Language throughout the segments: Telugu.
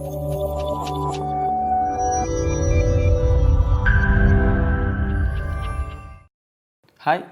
Hi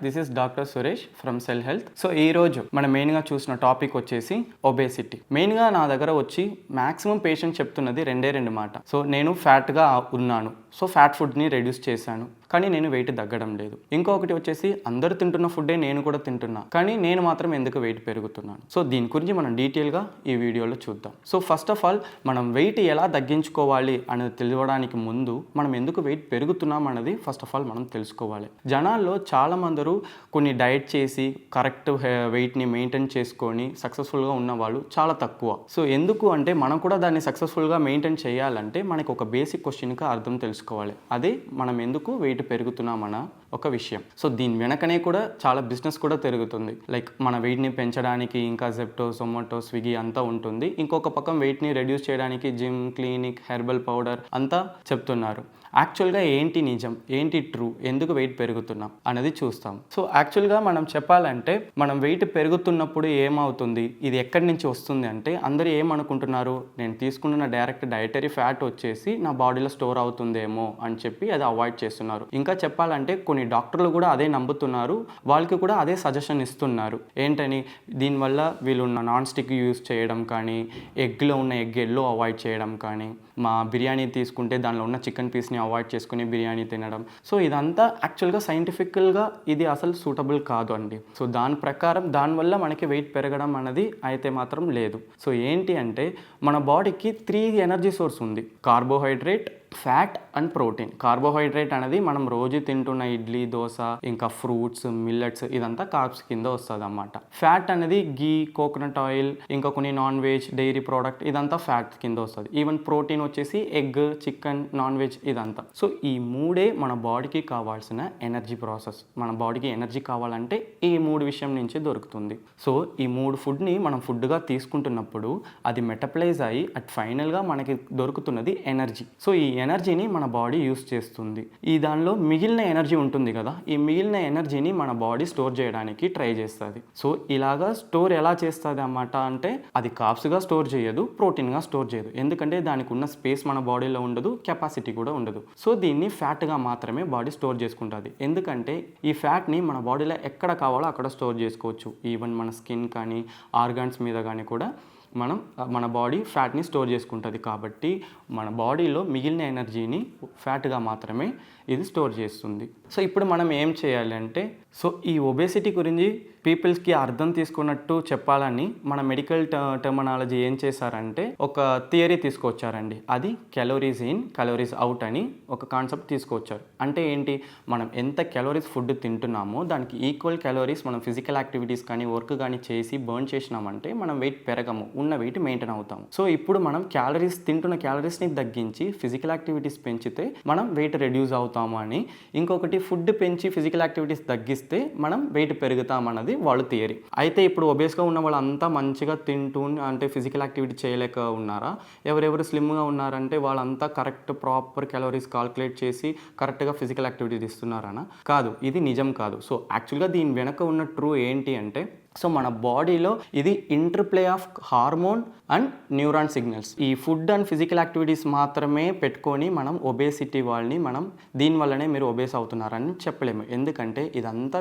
this is doctor Suresh from cell health so ఈ రోజు మనం మెయిన్గా చూసిన టాపిక్ వచ్చేసి ఒబేసిటీ మెయిన్గా నా దగ్గర వచ్చి మాక్సిమం పేషెంట్ చెప్తున్నది రెండే రెండు మాట. సో నేను ఫ్యాట్గా ఉన్నాను. సో ఫ్యాట్ ఫుడ్ని రెడ్యూస్ చేశాను. కానీ నేను వెయిట్ తగ్గడం లేదు. ఇంకొకటి వచ్చేసి అందరూ తింటున్న ఫుడ్డే నేను కూడా తింటున్నా. కానీ నేను మాత్రం ఎందుకు వెయిట్ పెరుగుతున్నాను? సో దీని గురించి మనం డీటెయిల్గా ఈ వీడియోలో చూద్దాం. సో ఫస్ట్ ఆఫ్ ఆల్ మనం వెయిట్ ఎలా తగ్గించుకోవాలి అనేది తెలియడానికి ముందు మనం ఎందుకు వెయిట్ పెరుగుతున్నాం అన్నది ఫస్ట్ ఆఫ్ ఆల్ మనం తెలుసుకోవాలి. జనాల్లో చాలా మందరు కొన్ని డైట్ చేసి కరెక్ట్ వెయిట్ని మెయింటైన్ చేసుకొని సక్సెస్ఫుల్గా ఉన్న వాళ్ళు చాలా తక్కువ. సో ఎందుకు అంటే మనం కూడా దాన్ని సక్సెస్ఫుల్గా మెయింటైన్ చేయాలంటే మనకు ఒక బేసిక్ క్వశ్చన్కి అర్థం తెలుసుకోవాలి. అదే మనం ఎందుకు వెయిట్ పెరుగుతున్నామన్న ఒక విషయం. సో దీని వెనకనే కూడా చాలా బిజినెస్ కూడా పెరుగుతుంది లైక్ మన వెయిట్ని పెంచడానికి ఇంకా జెప్టో జొమాటో స్విగ్గీ అంతా ఉంటుంది. ఇంకొక పక్కన వెయిట్ని రెడ్యూస్ చేయడానికి జిమ్ క్లినిక్ హెర్బల్ పౌడర్ అంతా చెప్తున్నారు. యాక్చువల్గా ఏంటి నిజం? ఏంటి ట్రూ? ఎందుకు వెయిట్ పెరుగుతున్నాం? అనేది చూస్తాం. సో యాక్చువల్గా మనం చెప్పాలంటే మనం వెయిట్ పెరుగుతున్నప్పుడు ఏమవుతుంది? ఇది ఎక్కడి నుంచి వస్తుంది అంటే అందరూ ఏమనుకుంటున్నారు? నేను తీసుకుంటున్న డైరెక్ట్ డైటరీ ఫ్యాట్ వచ్చేసి నా బాడీలో స్టోర్ అవుతుందేమో అని చెప్పి అది అవాయిడ్ చేస్తున్నారు. ఇంకా చెప్పాలంటే కొన్ని డాక్టర్లు కూడా అదే నమ్ముతున్నారు. వాళ్ళకి కూడా అదే సజెషన్ ఇస్తున్నారు. ఏంటని? దీనివల్ల వీళ్ళు నాన్ స్టిక్ యూస్ చేయడం కానీ ఎగ్లో ఉన్న ఎగ్ ఎల్లో అవాయిడ్ చేయడం కానీ మా బిర్యానీ తీసుకుంటే దానిలో ఉన్న చికెన్ పీస్ని అవాయిడ్ చేసుకుని బిర్యానీ తినడం. సో ఇదంతా యాక్చువల్గా సైంటిఫికల్గా ఇది అసలు సూటబుల్ కాదు అండి సో దాని ప్రకారం దానివల్ల మనకి వెయిట్ పెరగడం అనేది అయితే మాత్రం లేదు. సో ఏంటి అంటే మన బాడీకి త్రీ ఎనర్జీ సోర్స్ ఉంది. Carbohydrate fat and protein. Carbohydrate అనేది మనం రోజు తింటున్న ఇడ్లీ దోశ ఇంకా ఫ్రూట్స్ మిల్లెట్స్ ఇదంతా కార్బ్స్ కింద వస్తుంది అన్నమాట ఫ్యాట్ అనేది గీ కోకోనట్ ఆయిల్ ఇంకా కొన్ని నాన్ వెజ్ డైరీ ప్రోడక్ట్ ఇదంతా ఫ్యాట్ కింద వస్తుంది. ఈవెన్ ప్రోటీన్ వచ్చేసి ఎగ్ చికెన్ నాన్ వెజ్ ఇదంతా. సో ఈ మూడే మన బాడీకి కావాల్సిన ఎనర్జీ ప్రాసెస్. మన బాడీకి ఎనర్జీ కావాలంటే ఈ మూడు విషయం నుంచి దొరుకుతుంది. సో ఈ మూడు ఫుడ్ని మనం ఫుడ్గా తీసుకుంటున్నప్పుడు అది మెటప్లైజ్ అయ్యి అట్ ఫైనల్గా మనకి దొరుకుతున్నది ఎనర్జీ. సో ఈ ఎనర్జీని మన బాడీ యూస్ చేస్తుంది. ఈ దానిలో మిగిలిన ఎనర్జీ ఉంటుంది కదా ఈ మిగిలిన ఎనర్జీని మన బాడీ స్టోర్ చేయడానికి ట్రై చేస్తుంది. సో ఇలాగా స్టోర్ ఎలా చేస్తుంది అన్నమాట అంటే అది కాప్స్గా స్టోర్ చేయదు ప్రోటీన్గా స్టోర్ చేయదు. ఎందుకంటే దానికి ఉన్న స్పేస్ మన బాడీలో ఉండదు కెపాసిటీ కూడా ఉండదు. సో దీన్ని ఫ్యాట్గా మాత్రమే బాడీ స్టోర్ చేసుకుంటుంది. ఎందుకంటే ఈ ఫ్యాట్ని మన బాడీలో ఎక్కడ కావాలో అక్కడ స్టోర్ చేసుకోవచ్చు. ఈవెన్ మన స్కిన్ కానీ ఆర్గాన్స్ మీద కానీ కూడా. మనం మన బాడీ ఫ్యాట్ని స్టోర్ చేసుకుంటుంది. కాబట్టి మన బాడీలో మిగిలిన ఎనర్జీని ఫ్యాట్గా మాత్రమే ఇది స్టోర్ చేస్తుంది. సో ఇప్పుడు మనం ఏం చేయాలంటే సో ఈ ఒబేసిటీ గురించి పీపుల్స్కి అర్థం తీసుకున్నట్టు చెప్పాలని మన మెడికల్ టర్మినాలజీ ఏం చేశారంటే ఒక థియరీ తీసుకొచ్చారండి. అది కెలోరీస్ ఇన్ కెలోరీస్ అవుట్ అని ఒక కాన్సెప్ట్ తీసుకొచ్చారు. అంటే ఏంటి? మనం ఎంత కెలోరీస్ ఫుడ్ తింటున్నామో దానికి ఈక్వల్ కెలోరీస్ మనం ఫిజికల్ యాక్టివిటీస్ కానీ వర్క్ కానీ చేసి బర్న్ చేసినామంటే మనం వెయిట్ పెరగము ఉన్న వెయిట్ మెయింటైన్ అవుతాము. సో ఇప్పుడు మనం క్యాలరీస్ తింటున్న క్యాలరీస్ని తగ్గించి ఫిజికల్ యాక్టివిటీస్ పెంచితే మనం వెయిట్ రెడ్యూస్ అవుతాం. అవుతాము అని. ఇంకొకటి ఫుడ్ పెంచి ఫిజికల్ యాక్టివిటీస్ తగ్గిస్తే మనం వెయిట్ పెరుగుతామన్నది వాళ్ళ థియరీ. అయితే ఇప్పుడు ఒబేస్గా ఉన్న వాళ్ళంతా మంచిగా తింటూ అంటే ఫిజికల్ యాక్టివిటీ చేయలేక ఉన్నారా? ఎవరెవరు స్లిమ్గా ఉన్నారంటే వాళ్ళంతా కరెక్ట్ ప్రాపర్ క్యాలరీస్ కాల్కులేట్ చేసి కరెక్ట్గా ఫిజికల్ యాక్టివిటీ ఇస్తున్నారనా? కాదు ఇది నిజం కాదు. సో యాక్చువల్గా దీని వెనక ఉన్న ట్రూ ఏంటి అంటే సో మన బాడీలో ఇది interplay of hormone and neuron signals ఈ ఫుడ్ అండ్ ఫిజికల్ యాక్టివిటీస్ మాత్రమే పెట్టుకొని మనం ఒబేసిటీ వాళ్ళని మనం దీనివల్లనే మీరు ఒబేస్ అవుతున్నారని చెప్పలేము. ఎందుకంటే ఇదంతా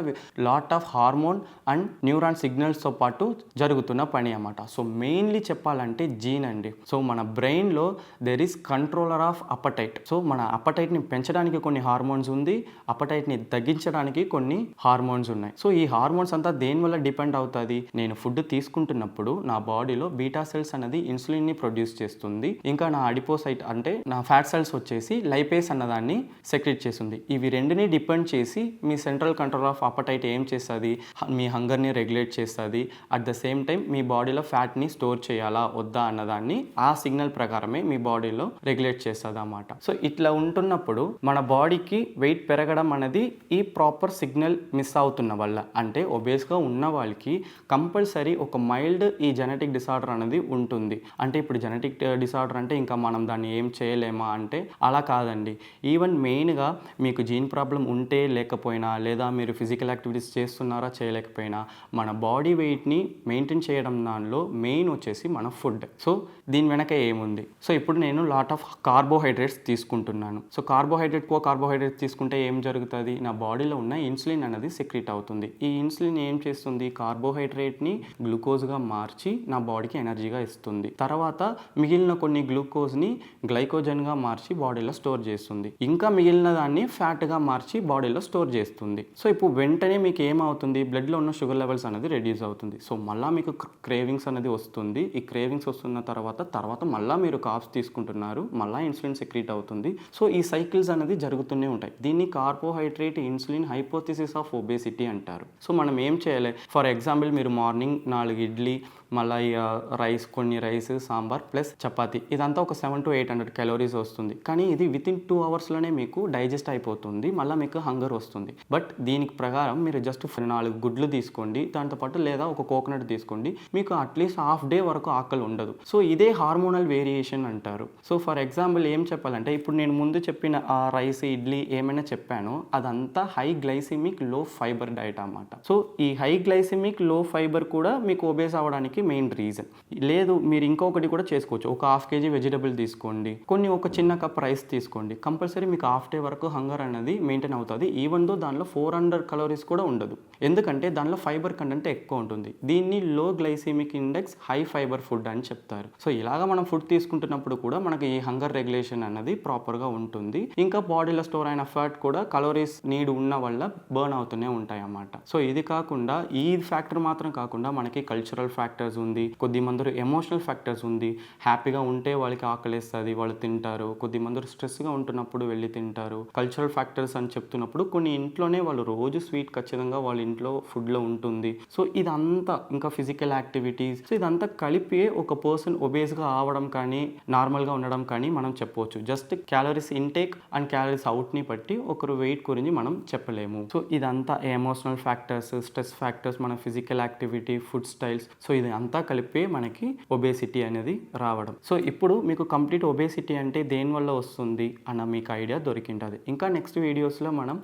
lot of hormone and neuron సిగ్నల్స్తో పాటు జరుగుతున్న పని అన్నమాట. సో మెయిన్లీ చెప్పాలంటే జీన్ అండి. సో మన బ్రెయిన్లో there is controller of appetite so మన అపటైట్ని పెంచడానికి కొన్ని హార్మోన్స్ ఉంది అపటైట్ని తగ్గించడానికి కొన్ని హార్మోన్స్ ఉన్నాయి. సో ఈ హార్మోన్స్ అంతా దేనివల్ల డిపెండ్ అవుతుంది. నేను ఫుడ్ తీసుకుంటున్నప్పుడు నా బాడీలో బీటా సెల్స్ అనేది ఇన్సులిన్ని ప్రొడ్యూస్ చేస్తుంది. ఇంకా నా అడిపోసైట్ అంటే నా ఫ్యాట్ సెల్స్ వచ్చేసి లైపేస్ అన్నదాన్ని సెక్రెట్ చేస్తుంది. ఇవి రెండుని డిపెండ్ చేసి మీ సెంట్రల్ కంట్రోల్ ఆఫ్ అపటైట్ ఏం చేస్తుంది? మీ హంగర్ని రెగ్యులేట్ చేస్తుంది. అట్ ద సేమ్ టైం మీ బాడీలో ఫ్యాట్ని స్టోర్ చేయాలా? వద్దా? అన్నదాన్ని ఆ సిగ్నల్ ప్రకారమే మీ బాడీలో రెగ్యులేట్ చేస్తుంది అన్నమాట సో ఇట్లా ఉంటున్నప్పుడు మన బాడీకి వెయిట్ పెరగడం అనేది ఈ ప్రాపర్ సిగ్నల్ మిస్ అవుతున్న వల్ల అంటే ఒబేస్గా ఉన్న వాళ్ళకి వాళ్ళకి కంపల్సరీ ఒక మైల్డ్ ఈ జెనెటిక్ డిసార్డర్ అనేది ఉంటుంది. అంటే ఇప్పుడు జెనెటిక్ డిసార్డర్ అంటే ఇంకా మనం దాన్ని ఏం చేయలేమా అంటే అలా కాదండి. ఈవెన్ మెయిన్గా మీకు జీన్ ప్రాబ్లం ఉంటే లేకపోయినా లేదా మీరు ఫిజికల్ యాక్టివిటీస్ చేస్తున్నారా చేయలేకపోయినా మన బాడీ వెయిట్ని మెయింటైన్ చేయడం దానిలో మెయిన్ వచ్చేసి మన ఫుడ్. సో దీని వెనక ఏముంది? సో ఇప్పుడు నేను లాట్ ఆఫ్ కార్బోహైడ్రేట్స్ తీసుకుంటున్నాను. సో కార్బోహైడ్రేట్ ఎక్కువ కార్బోహైడ్రేట్స్ తీసుకుంటే ఏం జరుగుతుంది? నా బాడీలో ఉన్న ఇన్సులిన్ అనేది సెక్రెట్ అవుతుంది. ఈ ఇన్సులిన్ ఏం చేస్తుంది? కార్బోహైడ్రేట్ని గ్లూకోజ్గా మార్చి నా బాడీకి ఎనర్జీగా ఇస్తుంది. తర్వాత మిగిలిన కొన్ని గ్లూకోజ్ని గ్లైకోజన్గా మార్చి బాడీలో స్టోర్ చేస్తుంది. ఇంకా మిగిలిన దాన్ని ఫ్యాట్గా మార్చి బాడీలో స్టోర్ చేస్తుంది. సో ఇప్పుడు వెంటనే మీకు ఏమవుతుంది? బ్లడ్లో ఉన్న షుగర్ లెవెల్స్ అనేది రెడ్యూస్ అవుతుంది. సో మళ్ళీ మీకు క్రేవింగ్స్ అనేది వస్తుంది. ఈ క్రేవింగ్స్ వస్తున్న తర్వాత తర్వాత మళ్ళీ మీరు కాప్స్ తీసుకుంటున్నారు. మళ్ళీ ఇన్సులిన్ సెక్రీట్ అవుతుంది. సో ఈ సైకిల్స్ అనేది జరుగుతూనే ఉంటాయి. దీన్ని carbohydrate insulin hypothesis of obesity అంటారు. సో మనం ఏం చేయాలి? ఫర్ ఎగ్జాంపుల్ మీరు మార్నింగ్ నాలుగు ఇడ్లీ మళ్ళీ రైస్ కొన్ని రైస్ సాంబార్ ప్లస్ చపాతీ. ఇదంతా ఒక seven to eight hundred calories వస్తుంది. కానీ ఇది విత్ ఇన్ టూ అవర్స్లోనే మీకు డైజెస్ట్ అయిపోతుంది. మళ్ళీ మీకు హంగర్ వస్తుంది. బట్ దీనికి ప్రకారం మీరు జస్ట్ నాలుగు గుడ్లు తీసుకోండి. దాంతోపాటు లేదా ఒక కోకోనట్ తీసుకోండి. మీకు అట్లీస్ట్ హాఫ్ డే వరకు ఆకలి ఉండదు. సో ఇదే హార్మోనల్ వేరియేషన్ అంటారు. సో ఫర్ ఎగ్జాంపుల్ ఏం చెప్పాలంటే ఇప్పుడు నేను ముందు చెప్పిన ఆ రైస్ ఇడ్లీ ఏమైనా చెప్పానో అదంతా హై గ్లైసిమిక్లో ఫైబర్ డైట్ అన్నమాట. సో ఈ హై గ్లైసిమిక్లో ఫైబర్ కూడా మీకు ఒబేస్ అవ్వడానికి మెయిన్ రీజన్ లేదు మీరు ఇంకొకటి కూడా చేసుకోవచ్చు. ఒక హాఫ్ కేజీ వెజిటబుల్ తీసుకోండి. కొన్ని ఒక చిన్న కప్ రైస్ తీసుకోండి. కంపల్సరీ మీకు హాఫ్ డే వరకు హంగర్ అనేది మెయింటైన్ అవుతుంది. ఈవెన్ దో దానిలో ఫోర్ హండ్రెడ్ కలోరీస్ కూడా ఉండదు. ఎందుకంటే దానిలో ఫైబర్ కంటెంట్ ఎక్కువ ఉంటుంది. దీన్ని low glycemic index high fibre food అని చెప్తారు. సో ఇలాగా మనం ఫుడ్ తీసుకుంటున్నప్పుడు కూడా మనకి ఈ హంగర్ రెగ్యులేషన్ అనేది ప్రాపర్గా ఉంటుంది. ఇంకా బాడీలో స్టోర్ అయిన ఫ్యాట్ కూడా కలోరీస్ నీడ్ ఉన్న వల్ల బర్న్ అవుతూనే ఉంటాయి అన్నమాట సో ఇది కాకుండా ఈ ఫ్యాక్టర్ మాత్రం కాకుండా మనకి కల్చరల్ ఫ్యాక్టర్ ఫ్యాక్టర్స్ ఉంది. కొద్దిమందరు ఎమోషనల్ ఫ్యాక్టర్స్ ఉంది. హ్యాపీగా ఉంటే వాళ్ళకి ఆకలిస్తుంది వాళ్ళు తింటారు. కొద్ది మంది స్ట్రెస్గా ఉంటున్నప్పుడు వెళ్ళి తింటారు. కల్చరల్ ఫ్యాక్టర్స్ అని చెప్తున్నప్పుడు కొన్ని ఇంట్లోనే వాళ్ళు రోజు స్వీట్ ఖచ్చితంగా వాళ్ళ ఇంట్లో ఫుడ్లో ఉంటుంది. సో ఇదంతా ఇంకా ఫిజికల్ యాక్టివిటీస్ సో ఇదంతా కలిపి ఒక పర్సన్ ఒబేస్గా ఆవడం కానీ నార్మల్గా ఉండడం కానీ మనం చెప్పవచ్చు. Just calories intake and calories అవుట్ని బట్టి ఒకరు వెయిట్ గురించి మనం చెప్పలేము. సో ఇదంతా ఎమోషనల్ ఫ్యాక్టర్స్ స్ట్రెస్ ఫ్యాక్టర్స్ మన physical activity food styles so ఇది అంతా కలిపి మనకి ఒబేసిటీ అనేది రావడం. సో ఇప్పుడు మీకు కంప్లీట్ ఒబేసిటీ అంటే దేనివల్ల వస్తుంది అన్న మీకు ఐడియా దొరికింటుంది. ఇంకా నెక్స్ట్ వీడియోస్లో మనం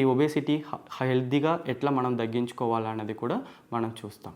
ఈ ఒబేసిటీ హెల్తీగా ఎట్లా మనం తగ్గించుకోవాలన్నది కూడా మనం చూస్తాం.